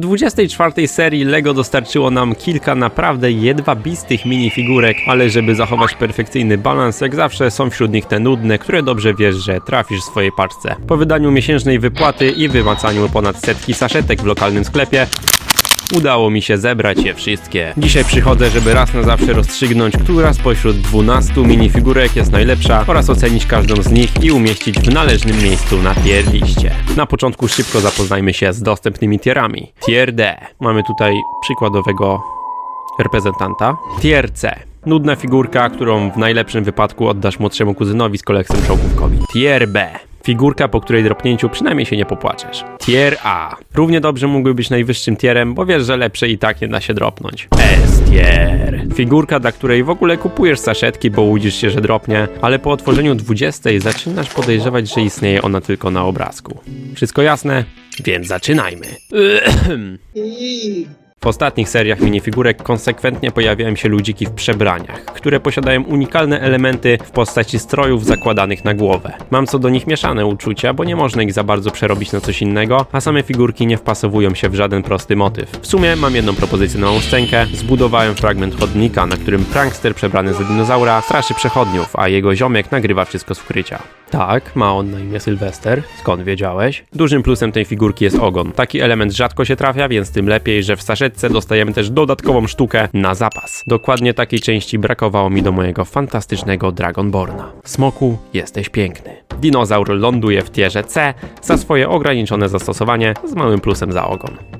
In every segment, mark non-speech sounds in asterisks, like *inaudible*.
W 24 serii LEGO dostarczyło nam kilka naprawdę jedwabistych minifigurek, ale żeby zachować perfekcyjny balans, jak zawsze są wśród nich te nudne, które dobrze wiesz, że trafisz w swojej paczce. Po wydaniu miesięcznej wypłaty i wymacaniu ponad setki saszetek w lokalnym sklepie, Udało mi się zebrać je wszystkie. Dzisiaj przychodzę, żeby raz na zawsze rozstrzygnąć, która spośród 12 minifigurek jest najlepsza oraz ocenić każdą z nich i umieścić w należnym miejscu na tier liście. Na początku szybko zapoznajmy się z dostępnymi tierami. Tier D. Mamy tutaj przykładowego reprezentanta. Tier C. Nudna figurka, którą w najlepszym wypadku oddasz młodszemu kuzynowi z kolekcją czołgówkowi. Tier B. Figurka, po której dropnięciu przynajmniej się nie popłaczesz. Tier A. Równie dobrze mógłby być najwyższym tierem, bo wiesz, że lepsze i tak nie da się dropnąć. S tier. Figurka, dla której w ogóle kupujesz saszetki, bo łudzisz się, że dropnie, ale po otworzeniu 20 zaczynasz podejrzewać, że istnieje ona tylko na obrazku. Wszystko jasne? Więc zaczynajmy. *clears throat* W ostatnich seriach minifigurek konsekwentnie pojawiają się ludziki w przebraniach, które posiadają unikalne elementy w postaci strojów zakładanych na głowę. Mam co do nich mieszane uczucia, bo nie można ich za bardzo przerobić na coś innego, a same figurki nie wpasowują się w żaden prosty motyw. W sumie mam jedną propozycję na scenkę. Zbudowałem fragment chodnika, na którym prankster przebrany za dinozaura straszy przechodniów, a jego ziomek nagrywa wszystko z ukrycia. Tak, ma on na imię Sylwester. Skąd wiedziałeś? Dużym plusem tej figurki jest ogon. Taki element rzadko się trafia, więc tym lepiej, że w saszetce dostajemy też dodatkową sztukę na zapas. Dokładnie takiej części brakowało mi do mojego fantastycznego Dragonborna. Smoku, jesteś piękny. Dinozaur ląduje w tierze C za swoje ograniczone zastosowanie z małym plusem za ogon.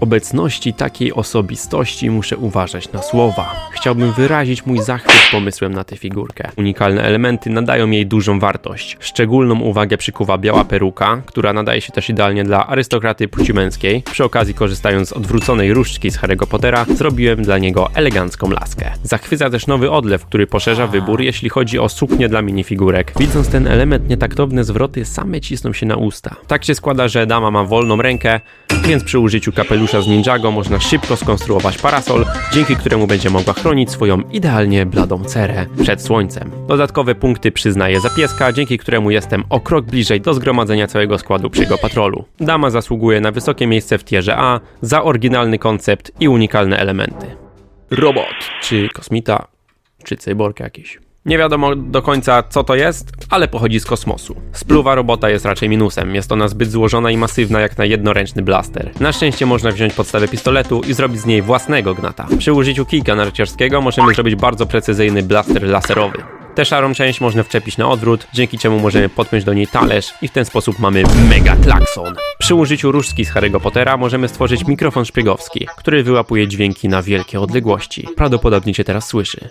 Obecności takiej osobistości muszę uważać na słowa. Chciałbym wyrazić mój zachwyt pomysłem na tę figurkę. Unikalne elementy nadają jej dużą wartość. Szczególną uwagę przykuwa biała peruka, która nadaje się też idealnie dla arystokraty płci męskiej. Przy okazji, korzystając z odwróconej różdżki z Harry'ego Pottera, zrobiłem dla niego elegancką laskę. Zachwyca też nowy odlew, który poszerza wybór, jeśli chodzi o suknię dla minifigurek. Widząc ten element, nietaktowne zwroty same cisną się na usta. Tak się składa, że dama ma wolną rękę, więc przy użyciu kapelusza z Ninjago można szybko skonstruować parasol, dzięki któremu będzie mogła chronić swoją idealnie bladą cerę przed słońcem. Dodatkowe punkty przyznaje za pieska, dzięki któremu jestem o krok bliżej do zgromadzenia całego składu przy jego patrolu. Dama zasługuje na wysokie miejsce w tierze A za oryginalny koncept i unikalne elementy. Robot, czy kosmita, czy cyborg jakiś. Nie wiadomo do końca co to jest, ale pochodzi z kosmosu. Spluwa robota jest raczej minusem, jest ona zbyt złożona i masywna jak na jednoręczny blaster. Na szczęście można wziąć podstawę pistoletu i zrobić z niej własnego gnata. Przy użyciu kijka narciarskiego możemy zrobić bardzo precyzyjny blaster laserowy. Tę szarą część można wczepić na odwrót, dzięki czemu możemy podpiąć do niej talerz i w ten sposób mamy mega klakson. Przy użyciu różdżki z Harry'ego Pottera możemy stworzyć mikrofon szpiegowski, który wyłapuje dźwięki na wielkie odległości. Prawdopodobnie cię teraz słyszy.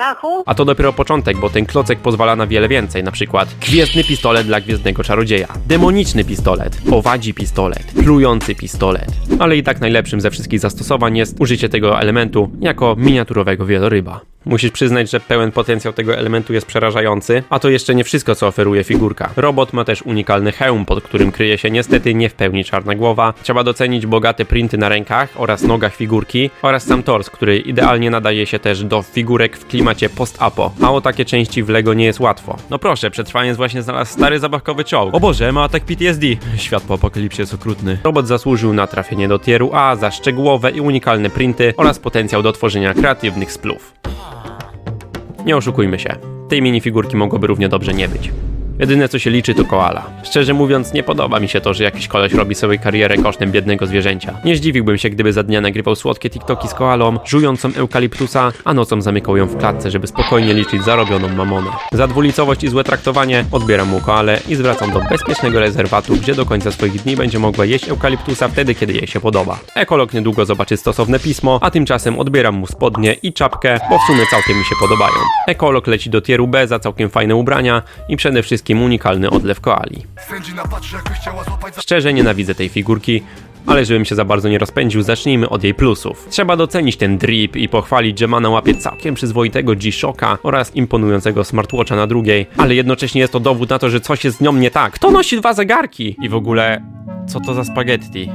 Stachu? A to dopiero początek, bo ten klocek pozwala na wiele więcej, na przykład gwiezdny pistolet dla gwiezdnego czarodzieja, demoniczny pistolet, owadzi pistolet, plujący pistolet. Ale i tak najlepszym ze wszystkich zastosowań jest użycie tego elementu jako miniaturowego wieloryba. Musisz przyznać, że pełen potencjał tego elementu jest przerażający, a to jeszcze nie wszystko, co oferuje figurka. Robot ma też unikalny hełm, pod którym kryje się niestety nie w pełni czarna głowa. Trzeba docenić bogate printy na rękach oraz nogach figurki oraz sam tors, który idealnie nadaje się też do figurek w klimacie post-apo. A o takie części w LEGO nie jest łatwo. No proszę, przetrwaniec właśnie znalazł stary zabawkowy czołg. O Boże, ma atak PTSD. *laughs* Świat po apokalipsie jest okrutny. Robot zasłużył na trafienie do tieru A za szczegółowe i unikalne printy oraz potencjał do tworzenia kreatywnych splów. Nie oszukujmy się, tej minifigurki mogłoby równie dobrze nie być. Jedyne co się liczy to koala. Szczerze mówiąc, nie podoba mi się to, że jakiś koleś robi sobie karierę kosztem biednego zwierzęcia. Nie zdziwiłbym się, gdyby za dnia nagrywał słodkie TikToki z koalą, żującą eukaliptusa, a nocą zamykał ją w klatce, żeby spokojnie liczyć zarobioną mamonę. Za dwulicowość i złe traktowanie odbieram mu koalę i zwracam do bezpiecznego rezerwatu, gdzie do końca swoich dni będzie mogła jeść eukaliptusa wtedy, kiedy jej się podoba. Ekolog niedługo zobaczy stosowne pismo, a tymczasem odbieram mu spodnie i czapkę, bo w sumie całkiem mi się podobają. Ekolog leci do tieru B za całkiem fajne ubrania i przede wszystkim unikalny odlew koali. Szczerze nienawidzę tej figurki, ale żebym się za bardzo nie rozpędził, zacznijmy od jej plusów. Trzeba docenić ten drip i pochwalić, że ma na łapie całkiem przyzwoitego G-Shocka oraz imponującego smartwatcha na drugiej, ale jednocześnie jest to dowód na to, że coś jest z nią nie tak. Kto nosi dwa zegarki? I w ogóle, co to za spaghetti?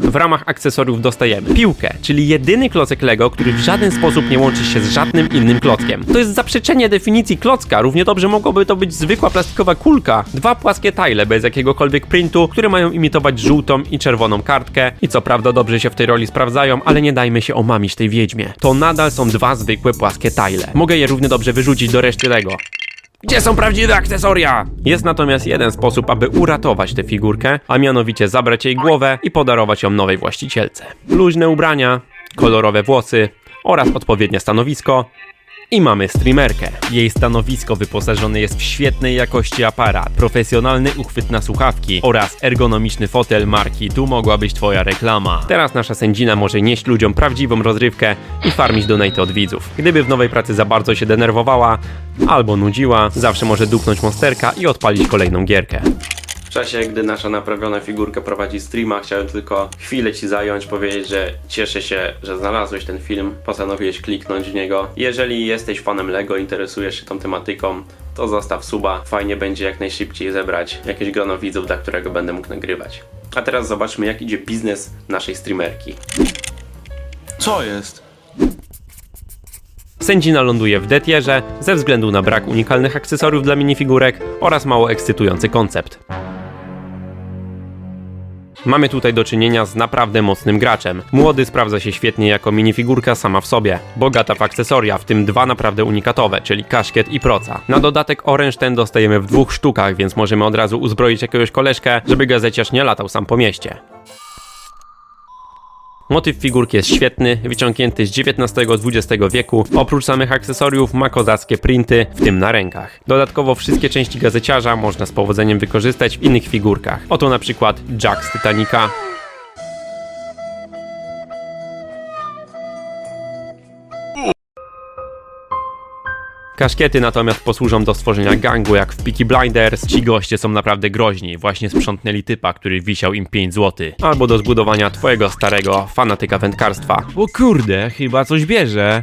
W ramach akcesoriów dostajemy piłkę, czyli jedyny klocek Lego, który w żaden sposób nie łączy się z żadnym innym klockiem. To jest zaprzeczenie definicji klocka, równie dobrze mogłoby to być zwykła plastikowa kulka. Dwa płaskie tile bez jakiegokolwiek printu, które mają imitować żółtą i czerwoną kartkę i co prawda dobrze się w tej roli sprawdzają, ale nie dajmy się omamić tej wiedźmie. To nadal są dwa zwykłe płaskie tile. Mogę je równie dobrze wyrzucić do reszty Lego. Gdzie są prawdziwe akcesoria? Jest natomiast jeden sposób, aby uratować tę figurkę, a mianowicie zabrać jej głowę i podarować ją nowej właścicielce. Luźne ubrania, kolorowe włosy oraz odpowiednie stanowisko. I mamy streamerkę. Jej stanowisko wyposażone jest w świetnej jakości aparat, profesjonalny uchwyt na słuchawki oraz ergonomiczny fotel marki Tu mogła być twoja reklama. Teraz nasza sędzina może nieść ludziom prawdziwą rozrywkę i farmić donate od widzów. Gdyby w nowej pracy za bardzo się denerwowała albo nudziła, zawsze może dupnąć monsterka i odpalić kolejną gierkę. W czasie, gdy nasza naprawiona figurka prowadzi streama, chciałem tylko chwilę Ci zająć, powiedzieć, że cieszę się, że znalazłeś ten film, postanowiłeś kliknąć w niego. Jeżeli jesteś fanem LEGO, interesujesz się tą tematyką, to zostaw suba. Fajnie będzie jak najszybciej zebrać jakieś grono widzów, dla którego będę mógł nagrywać. A teraz zobaczmy, jak idzie biznes naszej streamerki. Co jest? Sędzina ląduje w detierze ze względu na brak unikalnych akcesoriów dla minifigurek oraz mało ekscytujący koncept. Mamy tutaj do czynienia z naprawdę mocnym graczem. Młody sprawdza się świetnie jako minifigurka sama w sobie. Bogata w akcesoria, w tym dwa naprawdę unikatowe, czyli kaszkiet i proca. Na dodatek oręż ten dostajemy w dwóch sztukach, więc możemy od razu uzbroić jakiegoś koleżkę, żeby gazeciarz nie latał sam po mieście. Motyw figurki jest świetny, wyciągnięty z XIX-XX wieku. Oprócz samych akcesoriów ma kozackie printy, w tym na rękach. Dodatkowo wszystkie części gazeciarza można z powodzeniem wykorzystać w innych figurkach. Oto na przykład Jack z Titanica, Kaszkiety natomiast posłużą do stworzenia gangu jak w Peaky Blinders. Ci goście są naprawdę groźni, właśnie sprzątnęli typa, który wisiał im 5 zł. Albo do zbudowania twojego starego fanatyka wędkarstwa. O kurde, chyba coś bierze.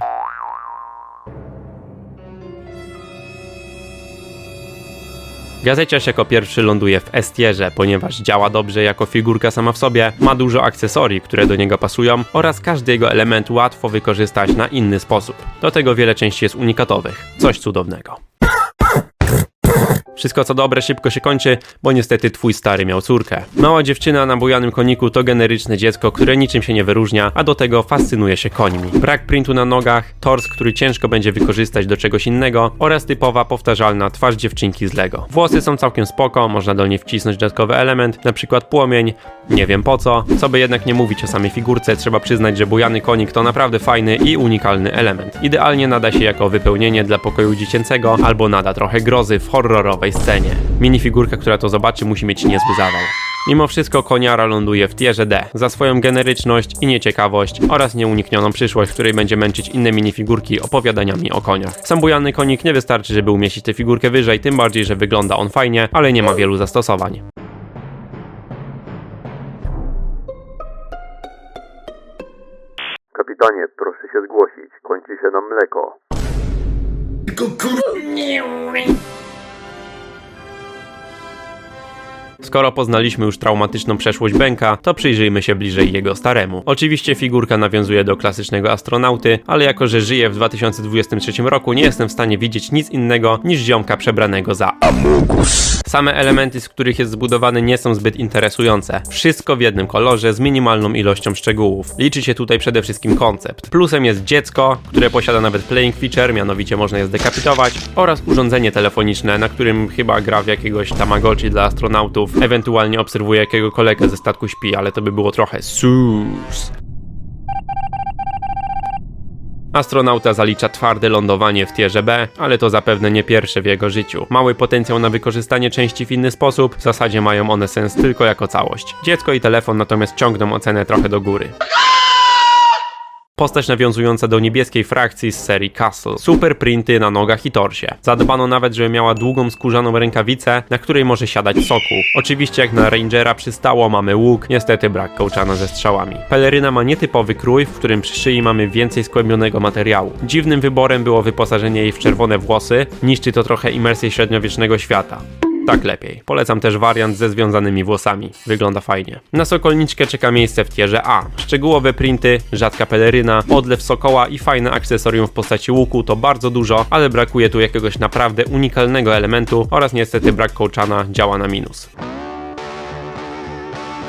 Gazeciarz jako pierwszy ląduje w Estierze, ponieważ działa dobrze jako figurka sama w sobie, ma dużo akcesorii, które do niego pasują oraz każdy jego element łatwo wykorzystać na inny sposób. Do tego wiele części jest unikatowych. Coś cudownego. Wszystko co dobre szybko się kończy, bo niestety twój stary miał córkę. Mała dziewczyna na bujanym koniku to generyczne dziecko, które niczym się nie wyróżnia, a do tego fascynuje się końmi. Brak printu na nogach, tors, który ciężko będzie wykorzystać do czegoś innego oraz typowa, powtarzalna twarz dziewczynki z Lego. Włosy są całkiem spoko, można do niej wcisnąć dodatkowy element, na przykład płomień, nie wiem po co. Co by jednak nie mówić o samej figurce, trzeba przyznać, że bujany konik to naprawdę fajny i unikalny element. Idealnie nada się jako wypełnienie dla pokoju dziecięcego albo nada trochę grozy w horrorowej scenie. Minifigurka, która to zobaczy, musi mieć niezły zawał. Mimo wszystko koniara ląduje w tierze D za swoją generyczność i nieciekawość oraz nieuniknioną przyszłość, w której będzie męczyć inne minifigurki opowiadaniami o koniach. Sam bujany konik nie wystarczy, żeby umieścić tę figurkę wyżej, tym bardziej, że wygląda on fajnie, ale nie ma wielu zastosowań. Kapitanie, proszę się zgłosić. Kończy się nam mleko. Skoro poznaliśmy już traumatyczną przeszłość Benka, to przyjrzyjmy się bliżej jego staremu. Oczywiście figurka nawiązuje do klasycznego astronauty, ale jako że żyję w 2023 roku, nie jestem w stanie widzieć nic innego niż ziomka przebranego za Amogus. Same elementy, z których jest zbudowany, nie są zbyt interesujące. Wszystko w jednym kolorze z minimalną ilością szczegółów. Liczy się tutaj przede wszystkim koncept. Plusem jest dziecko, które posiada nawet playing feature, mianowicie można je zdekapitować, oraz urządzenie telefoniczne, na którym chyba gra w jakiegoś Tamagotchi dla astronautów, ewentualnie obserwuje jakiego kolegę ze statku śpi, ale to by było trochę sus. Astronauta zalicza twarde lądowanie w tierze B, ale to zapewne nie pierwsze w jego życiu. Mały potencjał na wykorzystanie części w inny sposób, w zasadzie mają one sens tylko jako całość. Dziecko i telefon natomiast ciągną ocenę trochę do góry. Postać nawiązująca do niebieskiej frakcji z serii Castle. Super printy na nogach i torsie. Zadbano nawet, żeby miała długą skórzaną rękawicę, na której może siadać soku. Oczywiście jak na Rangera przystało mamy łuk, niestety brak kołczana ze strzałami. Peleryna ma nietypowy krój, w którym przy szyi mamy więcej skłębionego materiału. Dziwnym wyborem było wyposażenie jej w czerwone włosy, niszczy to trochę imersję średniowiecznego świata. Tak lepiej. Polecam też wariant ze związanymi włosami. Wygląda fajnie. Na sokolniczkę czeka miejsce w tierze A. Szczegółowe printy, rzadka peleryna, odlew sokoła i fajne akcesorium w postaci łuku to bardzo dużo, ale brakuje tu jakiegoś naprawdę unikalnego elementu oraz niestety brak kołczana działa na minus.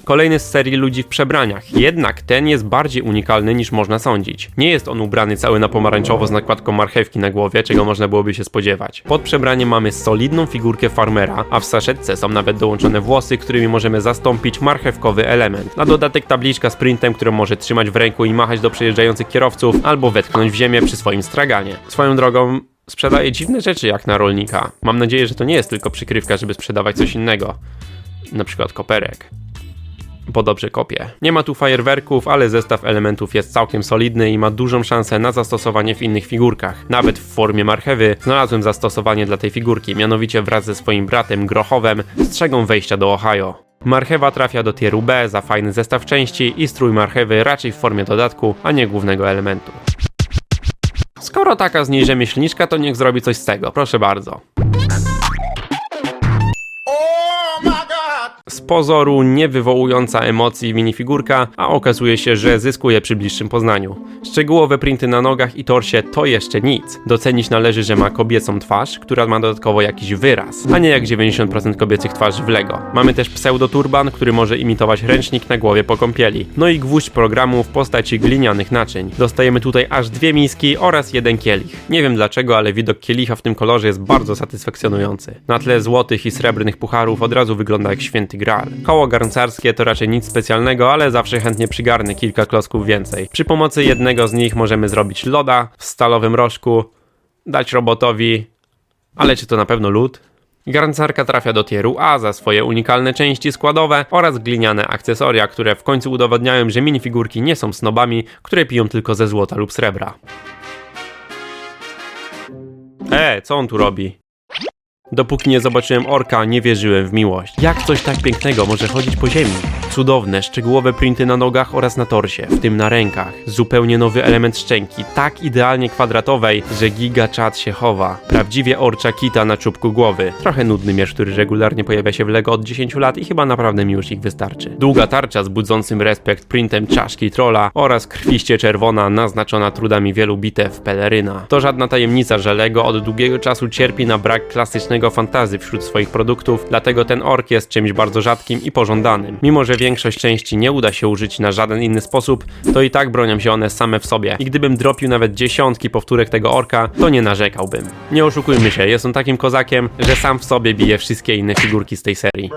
Kolejny z serii ludzi w przebraniach, jednak ten jest bardziej unikalny niż można sądzić. Nie jest on ubrany cały na pomarańczowo z nakładką marchewki na głowie, czego można byłoby się spodziewać. Pod przebraniem mamy solidną figurkę farmera, a w saszetce są nawet dołączone włosy, którymi możemy zastąpić marchewkowy element. Na dodatek tabliczka z printem, którą może trzymać w ręku i machać do przejeżdżających kierowców, albo wetknąć w ziemię przy swoim straganie. Swoją drogą, sprzedaje dziwne rzeczy jak na rolnika. Mam nadzieję, że to nie jest tylko przykrywka, żeby sprzedawać coś innego. Na przykład koperek bo dobrze kopie. Nie ma tu fajerwerków, ale zestaw elementów jest całkiem solidny i ma dużą szansę na zastosowanie w innych figurkach. Nawet w formie marchewy znalazłem zastosowanie dla tej figurki, mianowicie wraz ze swoim bratem Grochowem strzegą wejścia do Ohio. Marchewa trafia do tieru B za fajny zestaw części i strój marchewy raczej w formie dodatku, a nie głównego elementu. Skoro taka z niej rzemieślniczka, to niech zrobi coś z tego, proszę bardzo. Pozoru nie wywołująca emocji minifigurka, a okazuje się, że zyskuje przy bliższym poznaniu. Szczegółowe printy na nogach i torsie to jeszcze nic. Docenić należy, że ma kobiecą twarz, która ma dodatkowo jakiś wyraz, a nie jak 90% kobiecych twarzy w Lego. Mamy też pseudoturban, który może imitować ręcznik na głowie po kąpieli. No i gwóźdź programu w postaci glinianych naczyń. Dostajemy tutaj aż dwie miski oraz jeden kielich. Nie wiem dlaczego, ale widok kielicha w tym kolorze jest bardzo satysfakcjonujący. Na tle złotych i srebrnych pucharów od razu wygląda jak święty Koło garncarskie to raczej nic specjalnego, ale zawsze chętnie przygarnę kilka klocków więcej. Przy pomocy jednego z nich możemy zrobić loda w stalowym rożku, dać robotowi, ale czy to na pewno lód? Garncarka trafia do tieru A za swoje unikalne części składowe oraz gliniane akcesoria, które w końcu udowadniają, że minifigurki nie są snobami, które piją tylko ze złota lub srebra. E, co on tu robi? Dopóki nie zobaczyłem orka, nie wierzyłem w miłość. Jak coś tak pięknego może chodzić po ziemi? Cudowne, szczegółowe printy na nogach oraz na torsie, w tym na rękach. Zupełnie nowy element szczęki, tak idealnie kwadratowej, że giga czat się chowa. Prawdziwie orcza kita na czubku głowy. Trochę nudny miecz, który regularnie pojawia się w Lego od 10 lat i chyba naprawdę mi już ich wystarczy. Długa tarcza z budzącym respekt printem czaszki trolla oraz krwiście czerwona naznaczona trudami wielu bitew peleryna. To żadna tajemnica, że Lego od długiego czasu cierpi na brak klasycznego fantazy wśród swoich produktów, dlatego ten ork jest czymś bardzo rzadkim i pożądanym. Mimo, że większość części nie uda się użyć na żaden inny sposób, to i tak bronią się one same w sobie. I gdybym dropił nawet dziesiątki powtórek tego orka, to nie narzekałbym. Nie oszukujmy się, jest on takim kozakiem, że sam w sobie bije wszystkie inne figurki z tej serii.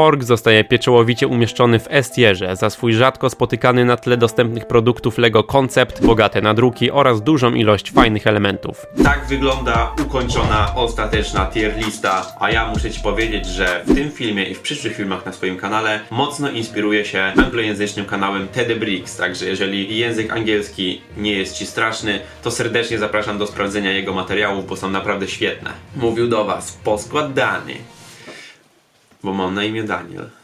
Ork zostaje pieczołowicie umieszczony w S-tierze za swój rzadko spotykany na tle dostępnych produktów LEGO koncept, bogate nadruki oraz dużą ilość fajnych elementów. Tak wygląda ukończona, ostateczna tier lista, a ja muszę Ci powiedzieć, że w tym filmie i w przyszłych filmach na swoim kanale mocno inspiruję się anglojęzycznym kanałem Teddy Briggs, także jeżeli język angielski nie jest Ci straszny, to serdecznie zapraszam do sprawdzenia jego materiałów, bo są naprawdę świetne. Mówił do Was poskładany, bo mam na imię Daniel.